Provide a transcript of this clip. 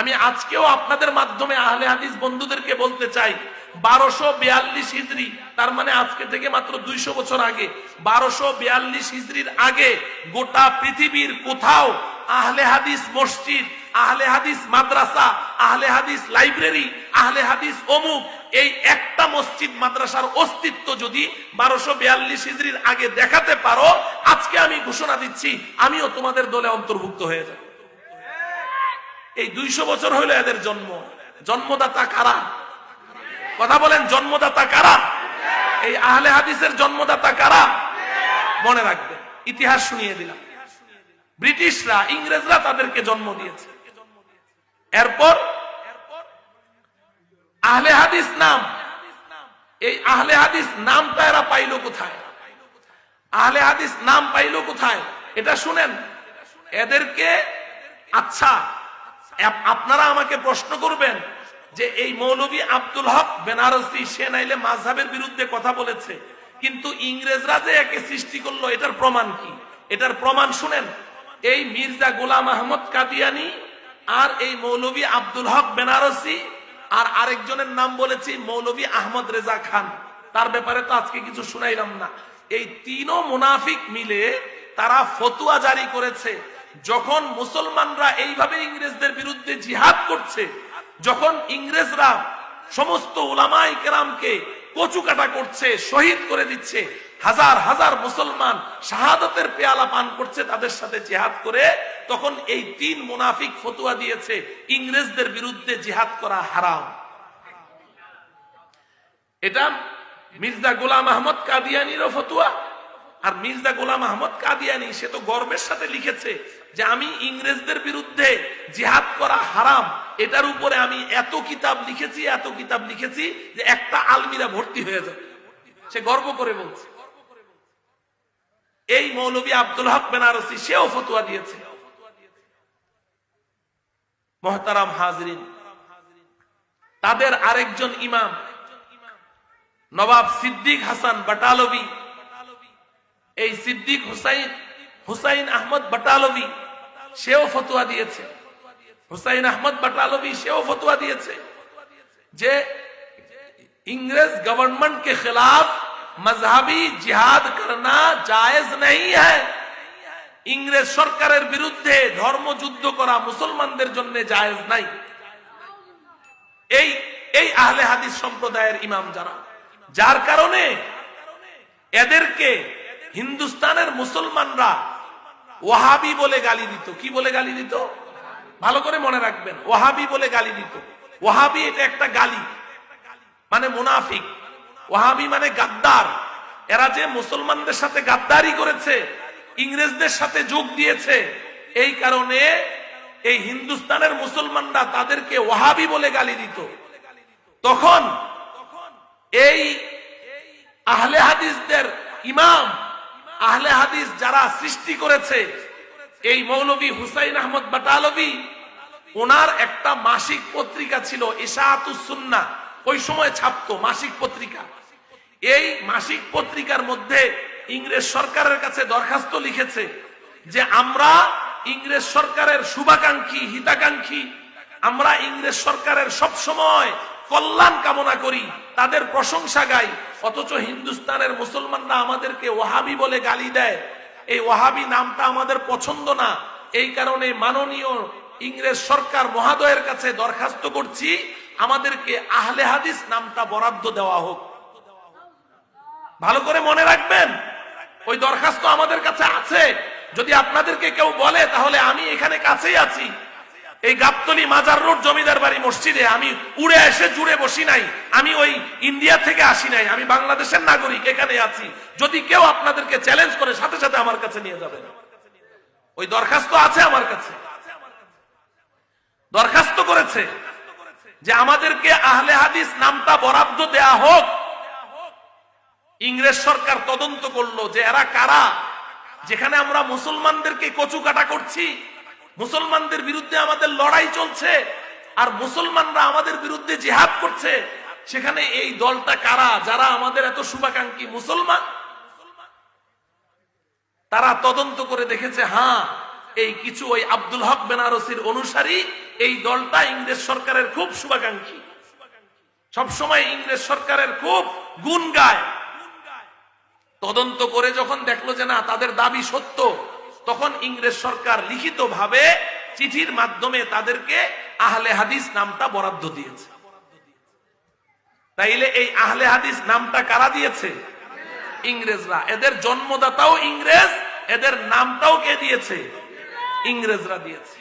আমি আজকেও আপনাদের মাধ্যমে আহলে হাদিস বন্ধুদেরকে বলতে চাই, বারোশো বিয়াল্লিশ হিজড়ি তার মানে আজকে থেকে মাত্র দুইশো বছর আগে, বারোশো বিয়াল্লিশ হিজড়ির আগে গোটা পৃথিবীর কোথাও আহলে হাদিস মসজিদ, আহলে হাদিস মাদ্রাসা, আহলে হাদিস লাইব্রেরি, আহলে হাদিস অমুক, এই একটা মসজিদ মাদ্রাসার অস্তিত্ব যদি বারোশো বিয়াল্লিশ হিজড়ির আগে দেখাতে পারো, আজকে আমি ঘোষণা দিচ্ছি, আমিও তোমাদের দলে অন্তর্ভুক্ত হয়ে যাব। এই দুইশো বছর হইল এদের জন্ম। জন্মদাতা কারা? কথা বলেন, জন্মদাতা কারা? এই আহলে হাদিসের জন্মদাতা কারা? মনে রাখবেন, ইতিহাস শুনিয়ে দিলাম। ব্রিটিশরা, ইংরেজরা তাদেরকে জন্ম দিয়েছে। এরপর আহলে হাদিস নাম। এই আহলে হাদিস নামটা এরা পাইলো কোথায়? আহলে হাদিস নাম পাইলো কোথায়? এটা শুনেন। এদেরকে আচ্ছা আপনারা আমাকে প্রশ্ন করবেন যে এই মৌলভী আব্দুল হক বেনারসি, সে নাইলে মাঝহাবের বিরুদ্ধে কথা বলেছে। কিন্তু ইংরেজরা যে একে সৃষ্টি করল, এটার প্রমাণ কি? এটার প্রমাণ শুনেন, এই মির্জা গোলাম আহমদ কাদিয়ানি আর এই মৌলভী আব্দুল হক বেনারসি আর আরেকজনের নাম বলেছি মৌলভী আহমদ রেজা খান। তার ব্যাপারে তো আজকে কিছু শুনাইলাম না। এই তিনও মুনাফিক মিলে তারা ফতুয়া জারি করেছে। যখন মুসলমানরা এইভাবে ইংরেজদের বিরুদ্ধে জিহাদ করছে, যখন ইংরেজরা সমস্ত উলামাই কেরামকে কচু কাটা করছে, শহীদ করে দিচ্ছে, হাজার হাজার মুসলমান শাহাদতের পেয়ালা পান করছে তাদের সাথে জিহাদ করে, তখন এই তিন মুনাফিক ফতুয়া দিয়েছে, ইংরেজদের বিরুদ্ধে জিহাদ করা হারাম। এটা মির্জা গোলাম আহমদ কাদিয়ানিরও ফতুয়া আর মির্জা গোলাম আহমদ কাদিয়ানি, সে তো গর্বের সাথে লিখেছে যে আমি ইংরেজদের বিরুদ্ধে জিহাদ করা হারাম। এটার উপরে আমি এত কিতাব লিখেছি, এত কিতাব লিখেছি যে একটা আলমিরা ভর্তি হয়ে যাবে। সে গর্ব করে বলছে। এই মৌলবী আব্দুল হক বেনারসি, সেও ফতুয়া দিয়েছে। মহতারাম হাজরিন, তাদের আরেকজন ইমাম, নবাব সিদ্দিক হাসান বাটালবি এই সিদ্দিক হুসাইন হুসাইন আহমদ বাটালবি সেও ফতুয়া দিয়েছে হুসাইন আহমদ বাটালবি সেও ফতুয়া দিয়েছে যে इंग्रेज गवर्नमेंट के खिलाफ मजहबी जिहाद करना जायज नहीं है ইংরেজ সরকারের বিরুদ্ধে ধর্মযুদ্ধ করা মুসলমানদের জন্য জায়েজ নাই এই এই আহলে হাদিস সম্প্রদায়ের ইমাম যারা যার কারণে এদেরকে হিন্দুস্তানের মুসলমানরা ওয়াহাবি বলে গালি দিত। কি বলে গালি দিত? ভালো করে মনে রাখবেন ওহাবি বলে গালি দিত। ওয়াহাবি এটা একটা গালি মানে মুনাফিক। ওহাবি মানে গাদ্দার। এরা যে মুসলমানদের সাথে গাদ্দারি করেছে, ইংরেজদের সাথে যোগ দিয়েছে, এই কারণে এই হিন্দুস্তানের মুসলমানরা তাদেরকে ওয়াহাবি বলে গালি দিত। তখন এই আহলে হাদিসদের ইমাম আহলে হাদিস যারা সৃষ্টি করেছে, এই মৌলবী হুসাইন আহমদ বাটালবি, ওনার একটা মাসিক পত্রিকা ছিল ইশাহাতুসুন্না ওই সময় ছাপতো মাসিক পত্রিকা। এই মাসিক পত্রিকার মধ্যে ইংরেজ সরকারের কাছে দরখাস্ত লিখেছে যে, আমরা ইংরেজ সরকারের শুভাকাঙ্ক্ষী, হিতাকাঙ্ক্ষী, আমরা ইংরেজ সরকারের সব সময় কল্যাণ কামনা করি, তাদের প্রশংসা গাই অথচ হিন্দুস্তানের মুসলমানরা আমাদেরকে ওয়াহাবি বলে গালি দেয়। এই ওয়াহাবি নামটা আমাদের পছন্দ না। এই কারণে মাননীয় ইংরেজ সরকার মহাদয়ের কাছে দরখাস্ত করছি, আমাদেরকে আহলে হাদিস নামটা বরাদ্দ দেওয়া হোক। ভালো করে মনে রাখবেন? ওই দরখাস্ত আমাদের কাছে আছে। যদি আপনাদেরকে কেউ বলে, তাহলে আমি এখানে কাছেই আছি। এই গাবতলি মাজার রোড জমিদার বাড়ি মসজিদে আমি উড়ে এসে জুড়ে বসি নাই, আমি ওই ইন্ডিয়া থেকে আসি নাই, আমি বাংলাদেশের নাগরিক, এখানে আছি। যদি কেউ আপনাদেরকে চ্যালেঞ্জ করে, সাথে সাথে আমার কাছে নিয়ে যাবেন ওই দরখাস্ত আছে আমার কাছে। দরখাস্ত করেছে যে আমাদেরকে আহলে হাদিস নামটা বরাদ্দ দেয়া হোক। ইংরেজ সরকার তদন্ত করল যে এরা কারা? যেখানে আমরা মুসলমানদেরকে কচু কাটা করছি। মুসলমানদের বিরুদ্ধে আমাদের লড়াই চলছে, আর মুসলমানরা আমাদের বিরুদ্ধে জিহাদ করছে, সেখানে এই দলটা কারা? যারা আমাদের এত শুভাকাঙ্ক্ষী মুসলমান? তারা তদন্ত করে দেখেছে হ্যাঁ এই কিছু ওই আব্দুল হক বেনারসির অনুসারী এই দলটা ইংরেজ সরকারের খুব শুভাকাঙ্ক্ষী। সবসময় ইংরেজ সরকারের খুব গুণ গায়। তদন্ত করে যখন দেখল যে না, তাদের দাবি সত্য তখন ইংরেজ সরকার লিখিত ভাবে চিঠির মাধ্যমে তাদেরকে আহলে হাদিস নামটা বরাদ্দ দিয়েছে। তাইলে এই আহলে হাদিস নামটা কারা দিয়েছে? ইংরেজরা। এদের জন্মদাতাও ইংরেজ, এদের নামটাও কে দিয়েছে? ইংরেজরা দিয়েছে।